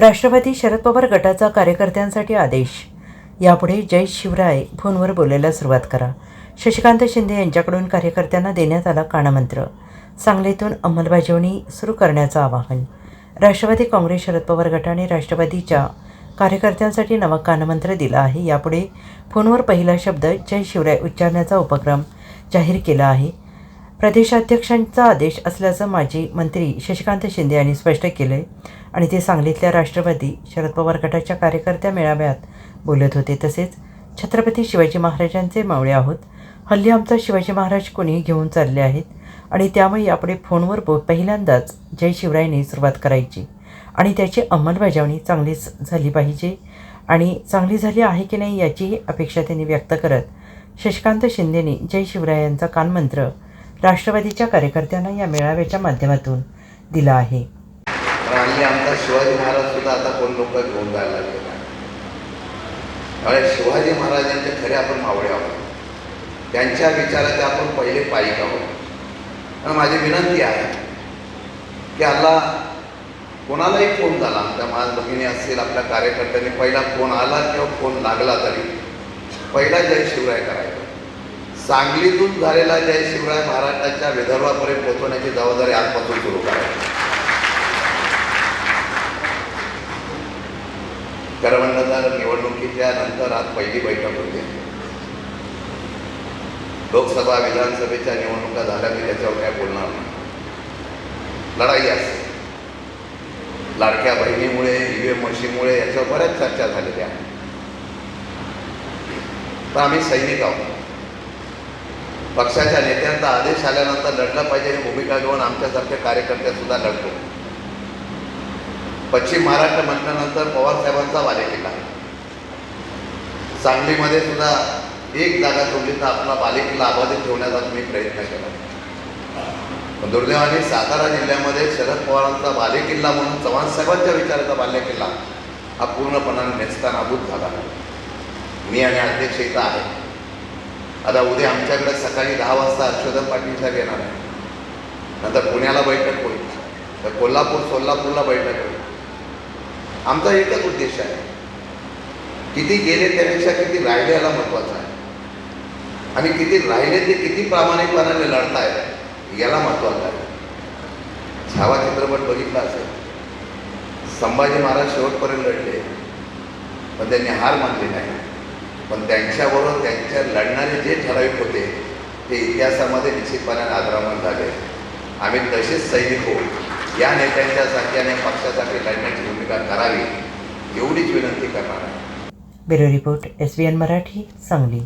राष्ट्रवादी शरद पवार गटाचा कार्यकर्त्यांसाठी आदेश. यापुढे जय शिवराय फोनवर बोलायला सुरुवात करा. शशिकांत शिंदे यांच्याकडून कार्यकर्त्यांना देण्यात आला कानमंत्र. सांगलीतून अंमलबजावणी सुरू करण्याचं आवाहन. राष्ट्रवादी काँग्रेस शरद पवार गटाने राष्ट्रवादीच्या कार्यकर्त्यांसाठी नवा कानमंत्र दिला आहे. यापुढे फोनवर पहिला शब्द जय शिवराय उच्चारण्याचा उपक्रम जाहीर केला आहे. प्रदेशाध्यक्षांचा आदेश असल्याचं माजी मंत्री शशिकांत शिंदे यांनी स्पष्ट केलं आहे आणि ते सांगलीतल्या राष्ट्रवादी शरद पवार गटाच्या कार्यकर्त्या मेळाव्यात बोलत होते. तसेच छत्रपती शिवाजी महाराजांचे मावळे आहोत. हल्ली आमचा शिवाजी महाराज कोणी घेऊन चालले आहेत आणि त्यामुळे यापुढे फोनवर बो पहिल्यांदाच जय शिवरायने सुरुवात करायची आणि त्याची अंमलबजावणी चांगलीच झाली पाहिजे आणि चांगली झाली आहे की नाही याचीही अपेक्षा त्यांनी व्यक्त करत शशिकांत शिंदेने जय शिवरायांचा कानमंत्र राष्ट्रवादीच्या कार्यकर्त्यांना या मेळाव्याच्या माध्यमातून दिला आहे. आणि आमचा शिवाजी महाराज सुद्धा आता कोण लोक घेऊन जायला लागले अरे शिवाजी महाराजांचे खरे आपण मावळे आहोत. त्यांच्या विचाराचे आपण पहिले पायिक आहोत. आणि माझी विनंती आहे की आला कोणालाही फोन झाला आमच्या माझ भगिनी असतील आपल्या कार्यकर्त्यांनी पहिला फोन आला किंवा फोन लागला तरी पहिला जय शिवराय करायचा. सांगलीतून झालेला जय शिवराय महाराष्ट्राच्या विदर्भापर्यंत पोहोचवण्याची जबाबदारी आजपासून सुरू करायची करवंदाचा निवडणुकीच्या नंतर आज पहिली बैठक होते. लोकसभा विधानसभेच्या निवडणुका झाल्या मी त्याच्यावर काय बोलणार नाही. लढाई असते. लाडक्या बहिणीमुळे ईव्हीएम मशीनमुळे याच्यावर बऱ्याच चर्चा झालेल्या आहेत. तर आम्ही सैनिक आहोत. पक्षाच्या नेत्यांचा आदेश आल्यानंतर लढलं पाहिजे ही भूमिका घेऊन आमच्यासारखे कार्यकर्त्यासुद्धा लढतो. पश्चिम महाराष्ट्र म्हटल्यानंतर पवारसाहेबांचा बालेकिल्ला. सांगलीमध्ये सुद्धा एक जागा सोडली तर आपला बालेकिल्ला अबाधित ठेवण्याचा मी प्रयत्न केला. दुर्दैवाने सातारा जिल्ह्यामध्ये शरद पवारांचा बालेकिल्ला म्हणून चव्हाण साहेबांच्या विचाराचा बालेकिल्ला हा पूर्णपणाने नेस्तानाबूत झाला. मी आणि अध्यक्ष इथं आहे. आता उद्या आमच्याकडे सकाळी दहा वाजता हर्षवर्धन पाटील साहेब येणार आहे नंतर पुण्याला बैठक होईल. तर कोल्हापूर सोलापूरला बैठक होईल. आमचा एकच उद्देश आहे. किती गेले त्यापेक्षा किती राहिले याला महत्त्वाचं आहे. आणि किती राहिले ते किती प्रामाणिकपणाने लढतायत याला महत्त्वाचं आहे. छावा चित्रपट बघितला असेल. संभाजी महाराज शेवटपर्यंत लढले. पण त्यांनी हार मानली नाही. पण त्यांच्याबरोबर त्यांच्या लढणारे जे ठराविक होते ते इतिहासामध्ये निश्चितपणाने आदरामन झाले. आम्ही तसेच सैनिक हो या नेत्यांच्यासाठी आणि पक्षासाठी लढण्याची भूमिका करावी एवढीच विनंती करणार आहे. Bureau report S B N Marathi Sangli.